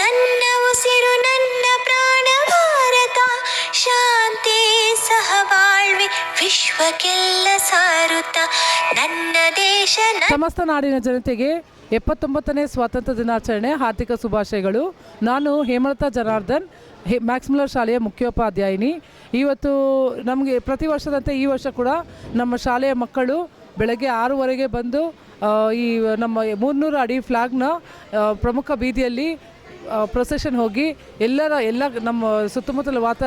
ನನ್ನ ಉಸಿರು, ನನ್ನ ಪ್ರಾಣ, ಭಾರತ. ಶಾಂತಿ ಸಹಬಾಳ್ವೆ ವಿಶ್ವಕ್ಕೆಲ್ಲ ಸಾರುತ್ತ. ನನ್ನ ದೇಶ ಸಮಸ್ತ ನಾಡಿನ ಜನತೆಗೆ ಎಪ್ಪತ್ತೊಂಬತ್ತನೇ ಸ್ವಾತಂತ್ರ್ಯ ದಿನಾಚರಣೆ, ಹಾರ್ದಿಕ ಶುಭಾಶಯಗಳು. ನಾನು ಹೇಮಲತಾ ಜನಾರ್ದನ್, ಹೇ ಮ್ಯಾಕ್ಸ್ಮಿಲರ್ ಶಾಲೆಯ ಮುಖ್ಯೋಪಾಧ್ಯಾಯಿನಿ. ಇವತ್ತು ನಮಗೆ ಪ್ರತಿ ವರ್ಷದಂತೆ ಈ ವರ್ಷ ಕೂಡ ನಮ್ಮ ಶಾಲೆಯ ಮಕ್ಕಳು ಬೆಳಗ್ಗೆ ಆರೂವರೆಗೆ ಬಂದು ಈ, ನಮ್ಮ ಮೂರ್ನೂರು ಅಡಿ ಫ್ಲಾಗ್ನ ಪ್ರಮುಖ ಬೀದಿಯಲ್ಲಿ ಪ್ರೊಸೆಷನ್ ಹೋಗಿ ಎಲ್ಲರ, ಎಲ್ಲ ನಮ್ಮ ಸುತ್ತಮುತ್ತಲ ವಾತ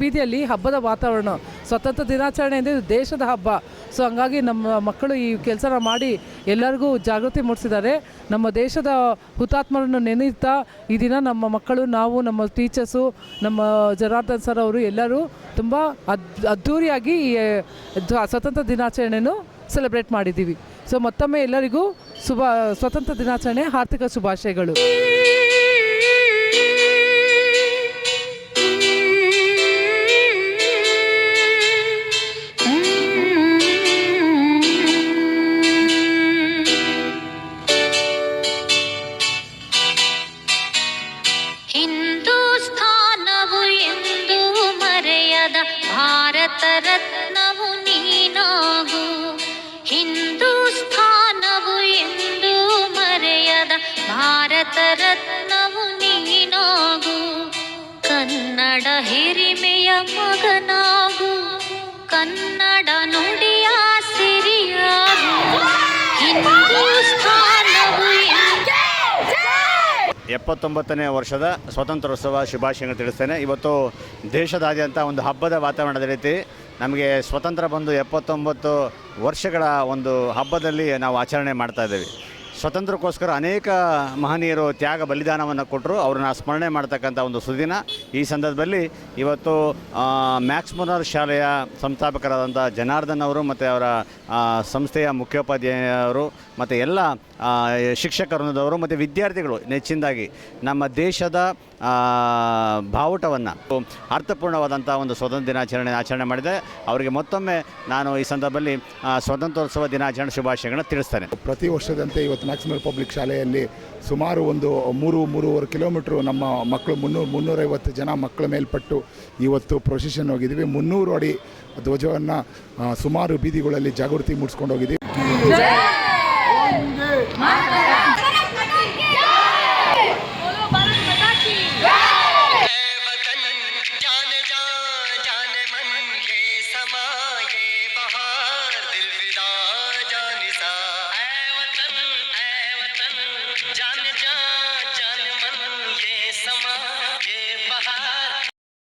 ಬೀದಿಯಲ್ಲಿ ಹಬ್ಬದ ವಾತಾವರಣ ಸ್ವತಂತ್ರ ದಿನಾಚರಣೆ ಅಂದರೆ ದೇಶದ ಹಬ್ಬ. ಸೊ ಹಂಗಾಗಿ ನಮ್ಮ ಮಕ್ಕಳು ಈ ಕೆಲಸನ ಮಾಡಿ ಎಲ್ಲರಿಗೂ ಜಾಗೃತಿ ಮೂಡಿಸಿದ್ದಾರೆ. ನಮ್ಮ ದೇಶದ ಹುತಾತ್ಮರನ್ನು ನೆನೆಯುತ್ತಾ ಈ ದಿನ ನಮ್ಮ ಮಕ್ಕಳು, ನಾವು, ನಮ್ಮ ಟೀಚರ್ಸು ನಮ್ಮ ಜನಾರ್ದನ್ ಸರ್ ಅವರು ಎಲ್ಲರೂ ತುಂಬ ಅದ್ ಅದ್ಧೂರಿಯಾಗಿ ಈ ಸ್ವತಂತ್ರ ದಿನಾಚರಣೆಯನ್ನು ಸೆಲೆಬ್ರೇಟ್ ಮಾಡಿದ್ದೀವಿ. ಸೊ ಮತ್ತೊಮ್ಮೆ ಎಲ್ಲರಿಗೂ ಶುಭ ಸ್ವತಂತ್ರ ದಿನಾಚರಣೆ ಆರ್ಥಿಕ ಶುಭಾಶಯಗಳು. ಭಾರತ ರತ್ನವು ನೀನಾಗು. ಹಿಂದೂಸ್ಥಾನವು ಎಂದು ಮರೆಯದ ಭಾರತ ರತ್ನವು ನೀನಾಗು. ಕನ್ನಡ ಹಿರಿಮೆಯ ಮಗನಾಗು. ಕನ್ನಡ ಎಪ್ಪತ್ತೊಂಬತ್ತನೇ ವರ್ಷದ ಸ್ವಾತಂತ್ರ್ಯೋತ್ಸವ ಶುಭಾಶಯಗಳು ತಿಳಿಸ್ತೇನೆ. ಇವತ್ತು ದೇಶದಾದ್ಯಂತ ಒಂದು ಹಬ್ಬದ ವಾತಾವರಣದ ರೀತಿ ನಮಗೆ ಸ್ವತಂತ್ರ ಬಂದು ಎಪ್ಪತ್ತೊಂಬತ್ತು ವರ್ಷಗಳ ಒಂದು ಹಬ್ಬದಲ್ಲಿ ನಾವು ಆಚರಣೆ ಮಾಡ್ತಾ ಇದ್ದೀವಿ. ಸ್ವತಂತ್ರಕ್ಕೋಸ್ಕರ ಅನೇಕ ಮಹನೀಯರು ತ್ಯಾಗ ಬಲಿದಾನವನ್ನು ಕೊಟ್ಟರು. ಅವ್ರನ್ನ ಸ್ಮರಣೆ ಮಾಡ್ತಕ್ಕಂಥ ಒಂದು ಸುದಿನ. ಈ ಸಂದರ್ಭದಲ್ಲಿ ಇವತ್ತು ಮ್ಯಾಕ್ಸ್ ಮುನರ್ ಶಾಲೆಯ ಸಂಸ್ಥಾಪಕರಾದಂಥ ಜನಾರ್ದನ್ ಅವರು ಮತ್ತು ಅವರ ಸಂಸ್ಥೆಯ ಮುಖ್ಯೋಪಾಧ್ಯಾಯರು ಮತ್ತು ಎಲ್ಲ ಆ, ಶಿಕ್ಷಕರನ್ನದವರು ಮತ್ತು ವಿದ್ಯಾರ್ಥಿಗಳು ನೆಚ್ಚಿನದಾಗಿ ನಮ್ಮ ದೇಶದ ಬಾವುಟವನ್ನು ಅರ್ಥಪೂರ್ಣವಾದಂಥ ಒಂದು ಸ್ವತಂತ್ರ ದಿನಾಚರಣೆ ಆಚರಣೆ ಮಾಡಿದೆ. ಅವರಿಗೆ ಮತ್ತೊಮ್ಮೆ ನಾನು ಈ ಸಂದರ್ಭದಲ್ಲಿ ಸ್ವಾತಂತ್ರ್ಯೋತ್ಸವ ದಿನಾಚರಣೆ ಶುಭಾಶಯಗಳನ್ನು ತಿಳಿಸ್ತೇನೆ. ಪ್ರತಿ ವರ್ಷದಂತೆ ಇವತ್ತು ಮ್ಯಾಕ್ಸಿಮಲ್ ಪಬ್ಲಿಕ್ ಶಾಲೆಯಲ್ಲಿ ಸುಮಾರು ಒಂದು ಮೂರು ಮೂರುವರೆ ಕಿಲೋಮೀಟ್ರು ನಮ್ಮ ಮಕ್ಕಳು ಮುನ್ನೂರು ಮುನ್ನೂರೈವತ್ತು ಜನ ಮಕ್ಕಳ ಮೇಲ್ಪಟ್ಟು ಇವತ್ತು ಪ್ರೊಸೆಷನ್ ಹೋಗಿದ್ದೀವಿ. ಮುನ್ನೂರು ಅಡಿ ಧ್ವಜವನ್ನು ಸುಮಾರು ಬೀದಿಗಳಲ್ಲಿ ಜಾಗೃತಿ ಮೂಡಿಸ್ಕೊಂಡು ಹೋಗಿದ್ದೀವಿ. जान जा जान मन के समा।